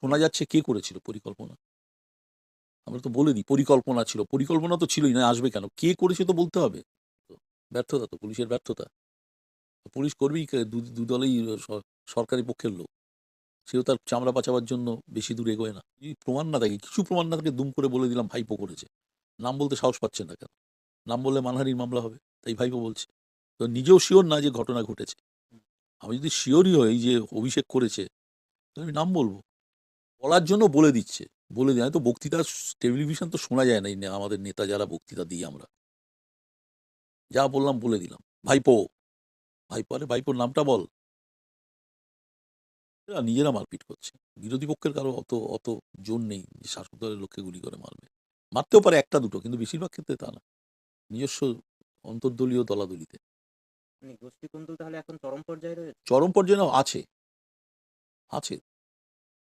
শোনা যাচ্ছে কে করেছিল পরিকল্পনা? আমরা তো বলে দিই পরিকল্পনা ছিল। পরিকল্পনা তো ছিলই, না আসবে কেন? কে করেছে তো বলতে হবে। ব্যর্থতা তো, পুলিশের ব্যর্থতা। পুলিশ করবেই কে- দু দলেই সরকারি পক্ষের লোক। সেও তার চামড়া বাঁচাবার জন্য বেশি দূর এগোয় না। প্রমাণ না থাকে কিছু প্রমাণ না থাকে দুম করে বলে দিলাম, ভাইপো করেছে। নাম বলতে সাহস পাচ্ছেন না কেন? নাম বললে মানহানির মামলা হবে, তাই ভাইপো বলছে। তো নিজেও শিওর না যে ঘটনা ঘটেছে। আমি যদি শিওরই হই যে অভিষেক করেছে আমি নাম বলব। বলার জন্য বলে দিচ্ছে। বলে দেয় তো বক্তৃতা টেলিভিশন তো শোনা যায় না আমাদের নেতা যারা বক্তৃতা দিই আমরা। যা বললাম বলে দিলাম। ভাইপো ভাইপো আরে ভাইপোর নামটা বল। এরা নিজেরা মারপিট করছে। বিরোধী পক্ষের কারও অত অত জোর নেই যে শাসক দলের লোককে গুলি করে মারবে। মারতেও পারে একটা দুটো কিন্তু বেশিরভাগ ক্ষেত্রে তা না। নিজস্ব অন্তর্দলীয় দলাদলিতে। মানে গোষ্ঠী কুন্দল তাহলে এখন চরম পর্যায়ে চরম পর্যায়ে না আছে। আছে।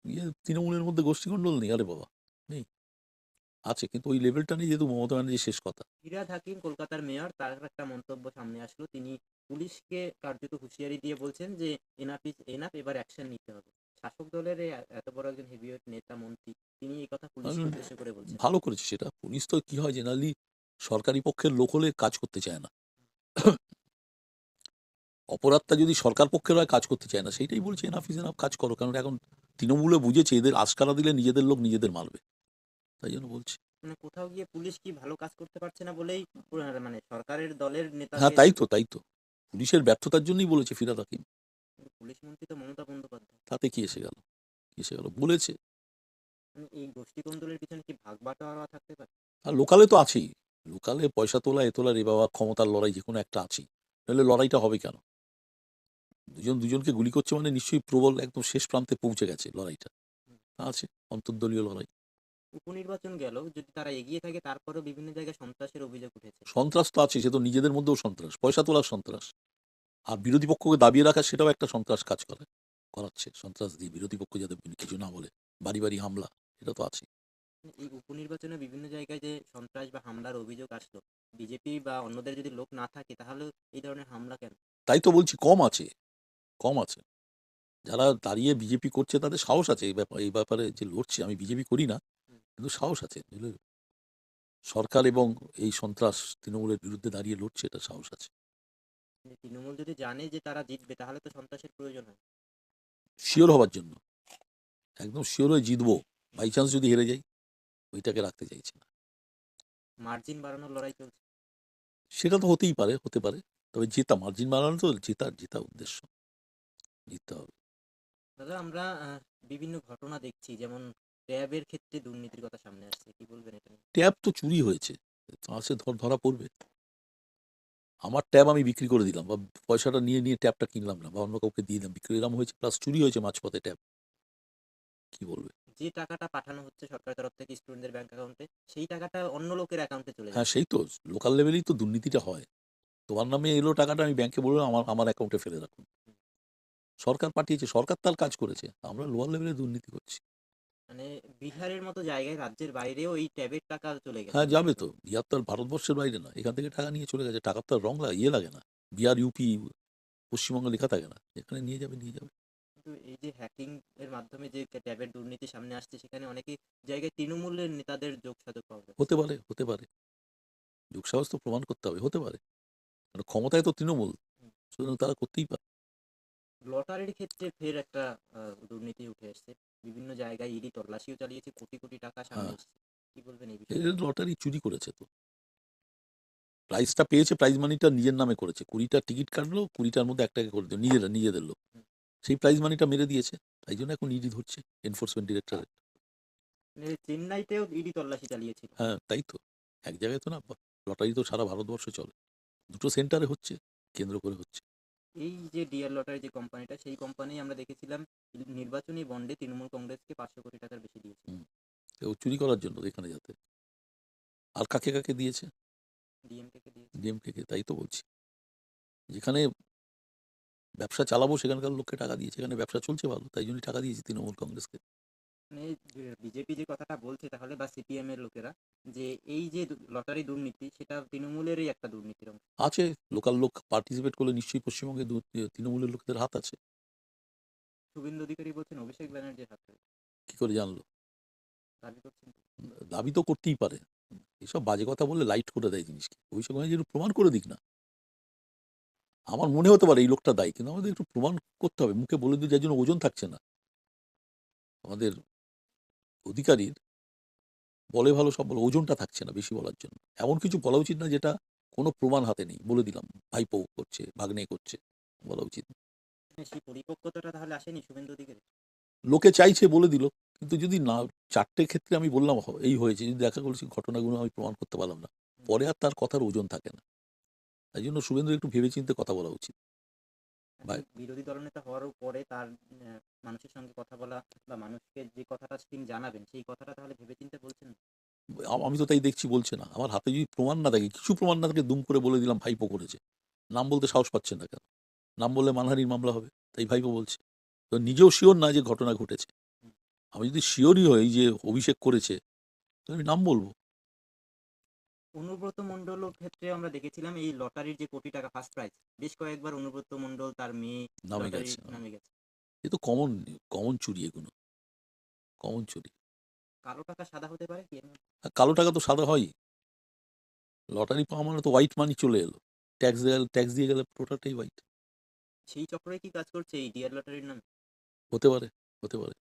ইয়ে তৃণমূলের মধ্যে গোষ্ঠী গোষ্ঠীমণ্ডল নেই আরে বাবা নেই। আছে কিন্তু ওই লেভেলটা নেই যেহেতু মমতা ব্যানার্জি শেষ কথা। ফিরাদ হাকিম কলকাতার মেয়র তার একটা মন্তব্য সামনে আসলো। তিনি পুলিশকে কার্যত হুঁশিয়ারি দিয়ে বলছেন যে এনাফ ইজ এনাফ এবার অ্যাকশন নিতে হবে। শাসক দলের এত বড় একজন হেভিওয়েট নেতা মন্ত্রী তিনি এই কথা পুলিশকে আমি- উদ্দেশ্য করে বলছেন। ভালো করেছে সেটা। পুলিশ তো কি হয় জেনারেলি সরকারি পক্ষের লোক হলে কাজ করতে চায় না। অপরাধটা যদি সরকার পক্ষের হয় কাজ করতে চায় না। সেইটাই বলছে এনাফ ইজ এনাফ কাজ করো। কারণ এখন তৃণমূলে বুঝেছে এদের আশকারা দিলে নিজেদের লোক নিজেদের মারবে। তাই জন্য বলছে। মানে কোথাও গিয়ে পুলিশ কি ভালো কাজ করতে পারছে না বলেই মানে সরকারের দলের নেতা হ্যাঁ তাই তো তাই তো। পুলিশের ব্যর্থতার জন্যই বলেছে ফিরাদ হাকিম। পুলিশ মন্ত্রী তো মমতা বন্দ্যোপাধ্যায়। তাতে কি এসে গেল? কি এসে গেল? বলেছে। মানে এই গোষ্ঠী কুন্দলের পিছনে কি ভাগ বাটোয়ারা থাকতে পারে? আর লোকালে তো আছেই। লোকালে পয়সা তোলা এ তোলা রে বাবা ক্ষমতার লড়াই যে কোনো একটা আছেই। নাহলে লড়াইটা হবে কেন? দুজন দুজনকে গুলি করছে মানে নিশ্চয়ই প্রবল একদম শেষ প্রান্তে পৌঁছে গেছে লড়াইটা। আছে অন্তর্দলীয় লড়াই। উপনির্বাচন গেল যদি তারা এগিয়ে থাকে তারপরেও বিভিন্ন জায়গায় সন্ত্রাসের অভিযোগ উঠেছে। সন্ত্রাস তো আছে সে তো নিজেদের মধ্যেও সন্ত্রাস পয়সা তোলার সন্ত্রাস। আর বিরোধী পক্ষকে দাবিয়ে রাখা সেটাও একটা সন্ত্রাস কাজ করে করাচ্ছে সন্ত্রাস দিয়ে বিরোধী পক্ষ যাতে কিছু না বলে বাড়ি বাড়ি হামলা এটা তো আছে মানে এই উপনির্বাচনে বিভিন্ন জায়গায় যে সন্ত্রাস বা হামলার অভিযোগ আসলো বিজেপি বা অন্যদের যদি লোক না থাকে তাহলে এই ধরনের হামলা কেন? তাই তো বলছি কম আছে কম আছে। যারা দাঁড়িয়ে বিজেপি করছে তাদের সাহস আছে এই ব্যাপারে এই ব্যাপারে যে লড়ছে আমি বিজেপি করি না কিন্তু সাহস আছে। সরকার এবং এই সন্ত্রাস তৃণমূলের বিরুদ্ধে দাঁড়িয়ে লড়ছে এটা সাহস আছে। তৃণমূল যদি জানে যে তারা জিতবে তাহলে তো সন্ত্রাসের প্রয়োজন হয়। শিওর হওয়ার জন্য। একদম শিওর হয়ে জিতবো। বাই চান্স যদি হেরে যাই ওইটাকে রাখতে চাইছে না। মার্জিন বাড়ানোর লড়াই চলছে। সেটা তো হতেই পারে হতে পারে। তবে জেতা মার্জিন বাড়ানো তো জেতার জেতা উদ্দেশ্য। জিততে হবে। দাদা আমরা বিভিন্ন ঘটনা দেখছি যেমন ট্যাবের ক্ষেত্রে দুর্নীতির কথা সামনে আসছে কি বলবেন এটা ট্যাব তো চুরি হয়েছে আছে ধর ধরা পড়বে। আমার ট্যাব আমি বিক্রি করে দিলাম বা পয়সাটা নিয়ে নিয়ে ট্যাবটা কিনলাম না বা অন্য কাউকে দিয়ে দিলাম বিক্রি এরকম হয়েছে প্লাস চুরি হয়েছে মাঝপথে ট্যাব। কি বলবে? যে টাকাটা পাঠানো হচ্ছে সরকারের তরফ থেকে স্টুডেন্টদের ব্যাংক অ্যাকাউন্টে সেই টাকাটা অন্য লোকের অ্যাকাউন্টে চলে হ্যাঁ সেই তো লোকাল লেভেলেই তো দুর্নীতিটা হয়। তোমার নামে এলো টাকাটা আমি ব্যাংকে বললাম আমার আমার অ্যাকাউন্টে ফেলে রাখুন। সরকার পাঠিয়েছে সরকার তার কাজ করেছে। আমরা লোয়ার লেভেলে দুর্নীতি করছি। মানে বিহারের মতো জায়গায় রাজ্যের বাইরেও এই ট্যাবের টাকা চলে গেছে। হ্যাঁ যাবে তো। বিহার তো ভারতবর্ষের বাইরে না এখান থেকে টাকা নিয়ে চলে গেছে। টাকার তো রং লাগে ইয়ে লাগে না। বিহার ইউপি পশ্চিমবঙ্গ লেখা থাকে না। এখানে নিয়ে যাবে নিয়ে যাবে। কিন্তু এই যে হ্যাকিং এর মাধ্যমে যে ট্যাবের দুর্নীতি সামনে আসছে সেখানে অনেকে জায়গায় তৃণমূলের নেতাদের যোগ সাধক পাওয়া যায় হতে পারে হতে পারে। যোগসাহস তো প্রমাণ করতে হবে হতে পারে। ক্ষমতায় তো তৃণমূল। সুতরাং তারা করতেই পারে। লটারির ক্ষেত্রে ফের একটা দুর্নীতি উঠে এসছে। বিভিন্ন জায়গায় ইডি তল্লাশিও চালিয়েছে কোটি কোটি টাকা সামনে হ্যাঁ। এসছে। কি বলবেন এই বিষয়ে? লটারি চুরি করেছে তো। প্রাইজটা পেয়েছে প্রাইজ মানিটা নিজের নামে করেছে। কুড়িটা টিকিট কাটলো কুড়িটার মধ্যে একটাকে করে দিল নিজেরা নিজেদের লোক। সেই প্রাইজ মানিটা মেরে দিয়েছে। তাই জন্য এখন ইডি ধরছে এনফোর্সমেন্ট ডিরেক্টরেট চেন্নাইতেও ইডি তল্লাশি চালিয়েছিল। হ্যাঁ তাই তো। এক জায়গায় তো না লটারি তো সারা ভারতবর্ষে চলে। দুটো সেন্টারে হচ্ছে কেন্দ্র করে হচ্ছে। এই যে ডিআর লটারি যে কোম্পানিটা সেই কোম্পানি আমরা দেখেছিলাম নির্বাচনী বন্ডে তৃণমূল কংগ্রেসকে পাঁচশো কোটি টাকার বেশি দিয়েছে। তো ও চুরি করার জন্য এখানে যাতে। আর কাকে কাকে দিয়েছে? ডিএমকে কে দিয়েছে। ডিএমকে কে তাই তো বলছি। যেখানে ব্যবসা চালাবো সেখানকার লোককে টাকা দিয়েছে এখানে ব্যবসা চলছে ভালো তাই জন্য টাকা দিয়েছে তৃণমূল কংগ্রেসকে। মানে বিজেপি যে কথাটা বলছে তাহলে বা সিপিএম এর লোকেরা যে এই যে লটারি দুর্নীতি সেটা তৃণমূলেরই একটা দুর্নীতির অংশ। আছে লোকাল লোক পার্টিসিপেট করলে নিশ্চয়ই পশ্চিমবঙ্গে তৃণমূলের লোকদের হাত আছে। শুভেন্দু অধিকারী বলছেন অভিষেক ব্যানার্জির হাত। কি করে জানলো? দাবি তো। দাবি তো করতেই পারে। এসব বাজে কথা বললে লাইট করে দেয় জিনিসকে। যে একটু প্রমাণ করে দিক না। আমার মনে হতে পারে এই লোকটা দায়ী কিন্তু আমাদের একটু প্রমাণ করতে হবে। মুখে বলে দিয়ে যার জন্য ওজন থাকছে না। আমাদের অধিকারীর বলে ভালো সব বলে ওজনটা থাকছে না বেশি বলার জন্য। এমন কিছু বলা উচিত না যেটা কোনো প্রমাণ হাতে নেই। বলে দিলাম ভাইপো করছে ভাগ্নে করছে বলা উচিত না। মানে পরিপক্কতাটা তাহলে আসেনি শুভেন্দু লোকে চাইছে বলে দিল কিন্তু যদি না চারটে ক্ষেত্রে আমি বললাম এই হয়েছে যদি দেখা করছি ঘটনাগুলো আমি প্রমাণ করতে পারলাম না। পরে আর তার কথার ওজন থাকে না। তাই জন্য শুভেন্দু একটু ভেবেচিন্তে কথা বলা উচিত। বিরোধী দলনেতা হওয়ার পরে তার মানুষের সঙ্গে কথা বলা বা মানুষকে যে কথাটা তিনি জানাবেন সেই কথাটা তাহলে ভেবেচিন্তে বলছেন আমি তো তাই দেখছি বলছে না। আমার হাতে যদি প্রমাণ না থাকে কিছু প্রমাণ না থাকে দুম করে বলে দিলাম ভাইপো করেছে। নাম বলতে সাহস পাচ্ছেন না কেন? নাম বললে মানহানির মামলা হবে তাই ভাইপো বলছে। তো নিজেও শিওর না যে ঘটনা ঘটেছে। আমি যদি শিওরই হই যে অভিষেক করেছে তো আমি নাম বলব। অনুব্রত মণ্ডল ক্ষেত্রে আমরা দেখেছিলাম এই লটারির যে কোটি টাকা ফার্স্ট প্রাইজ বেশ কয়েকবার অনুব্রত মন্ডল তার মেয়ে নামে গেছে নামে গেছে। এ তো কমন কমন চুরি এগুলো। কমন চুরি। কালো টাকা সাদা হতে পারে কি? কালো টাকা তো সাদা হয়ই লটারি পাওয়া মানে তো হোয়াইট মানি চলে এলো। ট্যাক্স দিয়ে ট্যাক্স দিয়ে গেলে পুরোটাই হোয়াইট সেই চক্রে কি কাজ করছে এই ডিয়ার লটারির নামে? হতে পারে হতে পারে।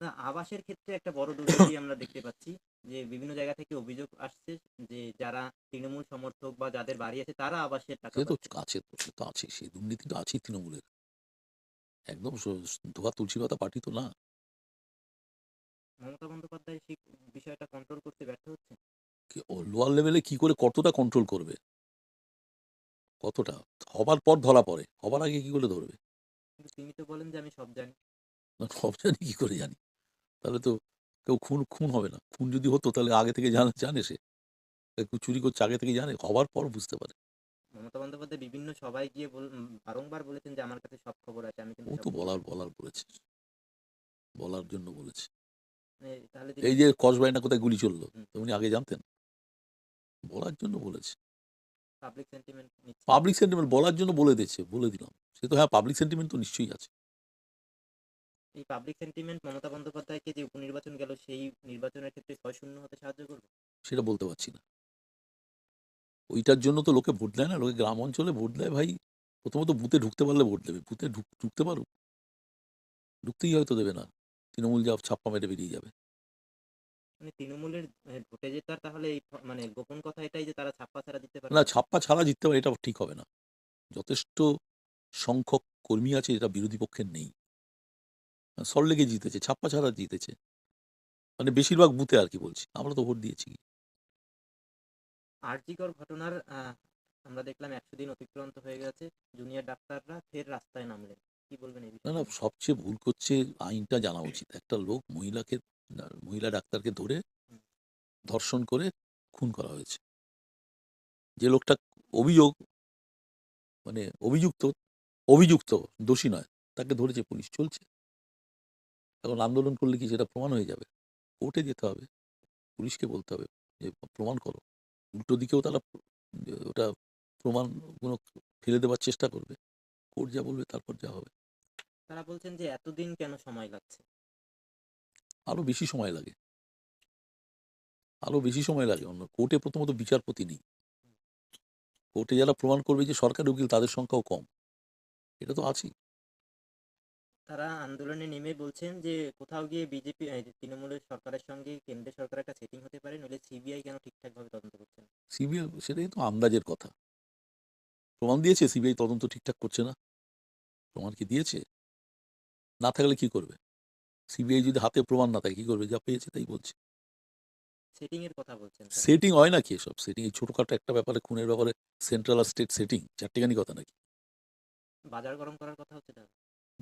না আবাসের ক্ষেত্রে একটা বড় দুর্নীতি আমরা দেখতে পাচ্ছি। যে বিভিন্ন জায়গা থেকে অভিযোগ আসছে যে যারা তৃণমূল সমর্থক বা যাদের বাড়ি আছে তারা আবাসের টাকা সে তো। আছে তো সে তো আছে সেই দুর্নীতি তো আছেই তৃণমূলের। একদম ধোয়া তুলসী পাতা পার্টি তো না। মমতা বন্দ্যোপাধ্যায় সেই বিষয়টা কন্ট্রোল করতে ব্যর্থ হচ্ছে? লোয়ার লেভেলে কি করে কতটা কন্ট্রোল করবে? কতটা? হবার পর ধরা পড়ে হবার আগে কি করে ধরবে? তিনি তো বলেন যে আমি সব জানি। না সব জানি কি করে জানি? তাহলে তো কেউ খুন খুন হবে না। খুন যদি হতো তাহলে আগে থেকে জানে জানে সে। কেউ চুরি করছে আগে থেকে জানে হবার পর বুঝতে পারে। মমতা বন্দ্যোপাধ্যায় বিভিন্ন সবাই গিয়ে বারংবার বলেছেন যে আমার কাছে সব খবর আছে আমি কিন্তু ও তো বলার বলার বলেছে। বলার জন্য বলেছে। এই যে কসবাইনা কোথায় গুলি চলল উনি আগে জানতেন। বলার জন্য বলেছে। পাবলিক সেন্টিমেন্ট পাবলিক সেন্টিমেন্ট বলার জন্য বলে দিয়েছে বলে দিলাম। সে তো হ্যাঁ পাবলিক সেন্টিমেন্ট তো নিশ্চয়ই আছে। এই পাবলিক সেন্টিমেন্ট মমতা বন্দ্যোপাধ্যায়কে যে সেই নির্বাচনের ক্ষেত্রে ছয় শূন্য হতে সাহায্য করবে? সেটা বলতে পারছি না। ওইটার জন্য তো লোকে ভোট দেয় না। লোকে গ্রাম অঞ্চলে ভোট দেয় ভাই। প্রথমত বুথে ঢুকতে পারলে ভোট দেবে। বুথে ঢুক- ঢুকতে পারুক। ঢুকতেই হয়তো দেবে না। তৃণমূল যা ছাপ্পা মেরে বেরিয়ে যাবে। মানে তৃণমূলের আহ, ভোটে জেতার তাহলে এই মানে গোপন কথা এটাই যে তারা ছাপ্পা ছাড়া দিতে পারে না ছাপ্পা ছাড়া জিততে পারে এটা ঠিক হবে না। যথেষ্ট সংখ্যক কর্মী আছে যেটা বিরোধী পক্ষের নেই। সল্লেগে জিতেছে ছাপ্পা ছাড়া জিতেছে। মানে বেশিরভাগ বুথে আর কি বলছি। আমরা তো ভোট দিয়েছি। আরজিকর ঘটনার আমরা দেখলাম একশো দিন অতিক্রান্ত হয়ে গেছে। জুনিয়র ডাক্তাররা ফের রাস্তায় নামলেন। কি বলবেন এই না না সবচেয়ে ভুল করছে আইনটা জানা উচিত। একটা লোক মহিলাকে মহিলা ডাক্তারকে ধরে ধর্ষণ করে খুন করা হয়েছে। যে লোকটা অভিযোগ মানে অভিযুক্ত অভিযুক্ত দোষী নয় তাকে ধরেছে পুলিশ। চলছে। এখন আন্দোলন করলে কি সেটা প্রমাণ হয়ে যাবে? কোর্টে যেতে হবে। পুলিশকে বলতে হবে যে প্রমাণ করো। উল্টো দিকেও তারা ওটা প্রমাণগুলো ফেলে দেওয়ার চেষ্টা করবে। কোর্ট যা বলবে তারপর যা হবে। তারা বলছেন যে এতদিন কেন সময় লাগছে? আরও বেশি সময় লাগে। আরও বেশি সময় লাগে। অন্য কোর্টে প্রথমত বিচারপতি নেই। কোর্টে যারা প্রমাণ করবে যে সরকারি উকিল তাদের সংখ্যাও কম। এটা তো আছেই। তারা আন্দোলনে নেমে বলছেন যে কোথাও গিয়ে বিজেপি তৃণমূলের সরকারের সঙ্গে কেন্দ্রের সরকার একটা সেটিং হতে পারে নইলে সিবিআই কেন ঠিকঠাকভাবে তদন্ত করছে না? সিবিআই সেটাই তো আন্দাজের কথা। প্রমাণ দিয়েছে সিবিআই তদন্ত ঠিকঠাক করছে না। প্রমাণ কি দিয়েছে? না থাকলে কি করবে? সিবিআই যদি হাতে প্রমাণ না থাকে কি করবে? যা পেয়েছে তাই বলছে। সেটিং এর কথা বলছেন সেটিং হয় নাকি এসব? সেটিং এই ছোটখাটো একটা ব্যাপারে খুনের ব্যাপারে সেন্ট্রাল আর স্টেট সেটিং চারটেখানি কথা নাকি? বাজার গরম করার কথা হচ্ছে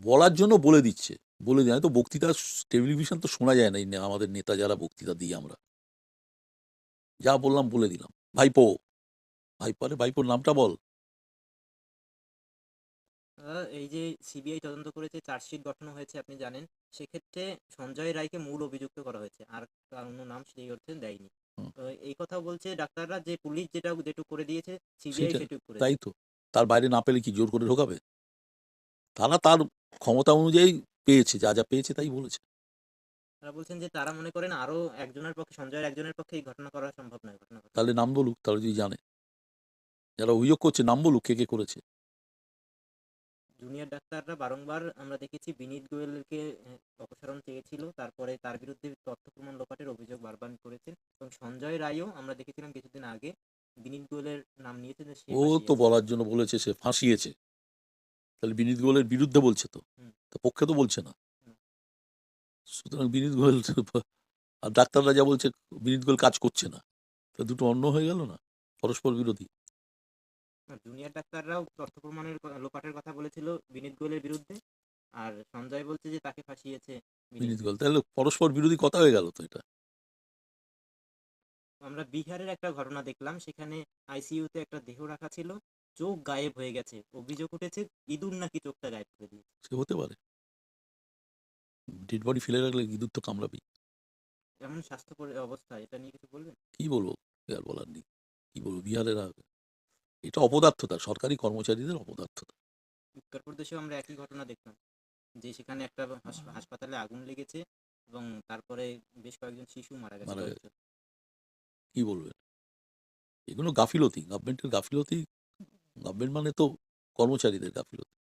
বলার জন্য বলে দিচ্ছে। বলে দিয়ে তো বক্তৃতা টেলিভিশন তো শোনা যায় না আমাদের নেতা যারা বক্তৃতা দিই আমরা। যা বললাম বলে দিলাম। ভাইপো ভাইপো আরে ভাইপোর নামটা বল। এই যে সিবিআই তদন্ত করেছে চার্জশিট গঠন হয়েছে আপনি জানেন সেক্ষেত্রে সঞ্জয় রায়কে মূল অভিযুক্ত করা হয়েছে। আর তার অন্য নাম সেই অর্থে দেয়নি। এই কথা বলছে ডাক্তাররা যে পুলিশ যেটা যেটুকু করে দিয়েছে সিবিআই সেটা- সেটুকু করে তাই তো। তার বাইরে না পেলে কি জোর করে ঢোকাবে? তারা তার ক্ষমতা অনুযায়ী পেয়েছে যা যা পেয়েছে তাই বলেছে। তারা বলছেন যে তারা মনে করেন আরও একজনের পক্ষে সঞ্জয়ের একজনের পক্ষে এই ঘটনা করা সম্ভব নয় ঘটনা তাহলে নাম বলুক তারা যদি জানে। যারা অভিযোগ করছে নাম বলুক কে কে করেছে। জুনিয়র ডাক্তাররা বারংবার আমরা দেখেছি বিনীত গোয়েলকে অপসারণ চেয়েছিল তারপরে তার বিরুদ্ধে তথ্য প্রমাণ লোপাটের অভিযোগ বারবার করেছেন এবং সঞ্জয় রায়ও আমরা দেখেছিলাম কিছুদিন আগে বিনীত গোয়েলের নাম নিয়েছেন ও তো বলার জন্য বলেছে সে ফাঁসিয়েছে। তাহলে বিনীত গোয়েলের বিরুদ্ধে বলছে তো। তা পক্ষে তো বলছে না। সুতরাং বিনীত গোয়েল আর ডাক্তাররা যা বলছে বিনীত গোয়েল কাজ করছে না। তা দুটো অন্য হয়ে গেল না? পরস্পর বিরোধী। জুনিয়র ডাক্তাররাও তথ্য প্রমাণের লোপাটের কথা বলেছিল বিনীত গোয়েলের বিরুদ্ধে। আর সঞ্জয় বলছে যে তাকে ফাঁসিয়েছে বিনীত বিনীত গোয়েল। তাহলে পরস্পর বিরোধী কথা হয়ে গেল তো এটা? আমরা বিহারের একটা ঘটনা দেখলাম। সেখানে আইসিইউতে একটা দেহ রাখা ছিল। চোখ গায়েব হয়ে গেছে। অভিযোগ উঠেছে ইঁদুর নাকি চোখটা গায়েব করে দিয়েছে। সে হতে পারে। ডেড বডি ফেলে রাখলে ইঁদুর তো কামড়াবি এমন স্বাস্থ্য অবস্থা এটা নিয়ে কিছু বলবেন? কি বলব? আর বলার নেই। কি বলব? বিহারের এটা অপদার্থতা সরকারি কর্মচারীদের অপদার্থতা। উত্তর উত্তরপ্রদেশেও আমরা একই ঘটনা দেখলাম যে সেখানে একটা হাস- হাসপাতালে আগুন লেগেছে এবং তারপরে বেশ কয়েকজন শিশু মারা গেছে। কি বলবেন? এগুলো গাফিলতি গভর্নমেন্টের গাফিলতি গভর্নমেন্ট মানে তো কর্মচারীদের গাফিলতি।